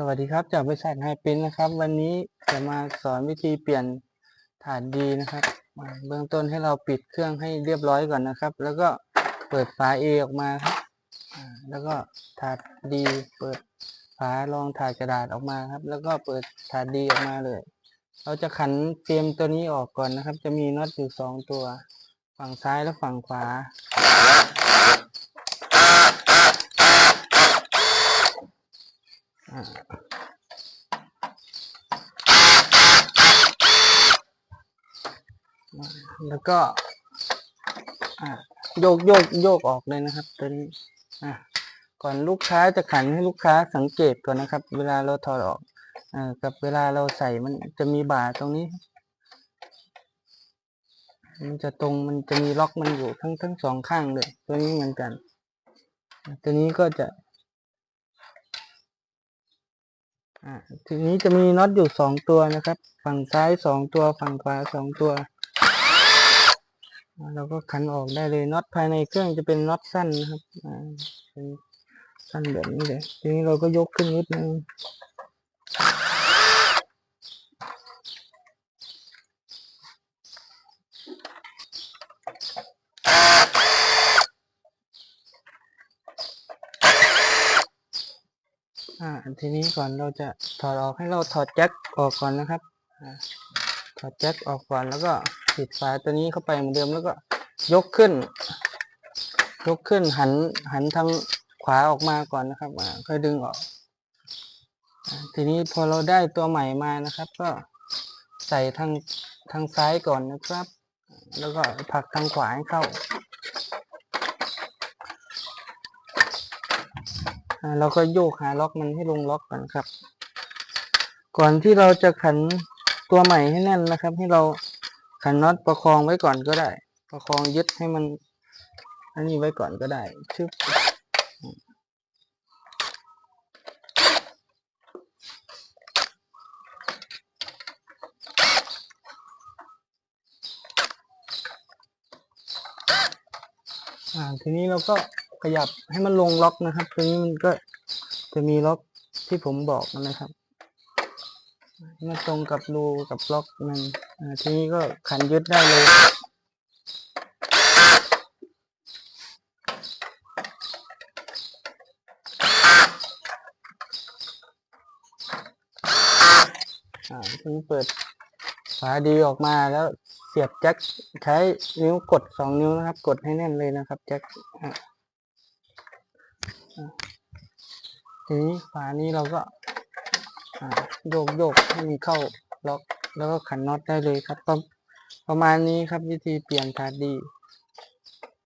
สวัสดีครับจากบริษัทไฮปินนะครับ วันนี้จะมาสอนวิธีเปลี่ยนถาดดีนะครับ เบื้องต้นให้เราปิดเครื่องให้เรียบร้อยก่อนนะครับ แล้วก็เปิดฝา A ออกมาครับแล้วก็ถาดดีเปิดฝารองถาดกระดาษออกมาครับ แล้วก็เปิดถาดดีออกมาเลย เราจะขันเฟรมตัวนี้ออกก่อนนะครับ จะมีน็อตอยู่สองตัว ฝั่งซ้ายและฝั่งขวา อ่า แล้วก็โยกโยกโยกออกเลยนะครับตัวนี้ก่อนลูกค้าจะขันให้ลูกค้าสังเกตก่อนนะครับ เวลาเราถอดออกอกับเวลาเราใส่มันจะมีบ่าตรงนี้ มันจะตรงมันจะมีล็อกมันอยู่ทั้งทั้งสองข้างเลย ตัวนี้เหมือนกัน ตัวนี้ก็จะ อ่าทีนี้จะมีน็อตอยู่สองตัวนะครับ ฝั่งซ้ายสองตัวฝั่งขวาสองตัว เราก็ขันออกได้เลยน็อตภายในเครื่องจะเป็นน็อตสั้นนะครับอ่าเป็นสั้นแบบนี้เลยทีนี้เราก็ยกขึ้นนิดนึง อ่าทีนี้ก่อนเราจะถอดออกให้เราถอดแจ็คออกก่อนนะครับอ่าถอดแจ็คออกก่อนแล้วก็ปิดฝาตัวนี้เข้าไปเหมือนเดิมแล้วก็ยกขึ้น ยกขึ้นหันหันทางขวาออกมาก่อนนะครับอ่าค่อยดึงออกอทีนี้พอเราได้ตัวใหม่มานะครับ ก็ใส่ทางทางซ้ายก่อนนะครับ แล้วก็ผลักทางขวาให้เข้าอ่า เราก็โยกหาล็อกมันให้ลงล็อกก่อนครับ ก่อนที่เราจะขันตัวใหม่ให้แน่นนะครับ ให้เราขันน็อตประคองไว้ก่อนก็ได้ ประคองยึดให้มัน อันนี้ไว้ก่อนก็ได้ชึบทีนี้เราก็ ขยับให้มันลงล็อกนะครับตรงนี้มันก็จะมีล็อกที่ผมบอกนะครับมาตรงกับรูกับล็อกมันอ่าทีนี้ก็ขันยึดได้เลยทีนี้เปิดฝาดีออกมาแล้วเสียบแจ็คใช้นิ้วกดสองนิ้วนะครับ กดให้แน่นเลยนะครับแจ็คอะอะ ทีนี้ฝานี้เราก็โยกโยกให้มันเข้าล็อกแล้วก็ขันน็อตได้เลยครับประประมาณนี้ครับวิธีเปลี่ยนถาดดี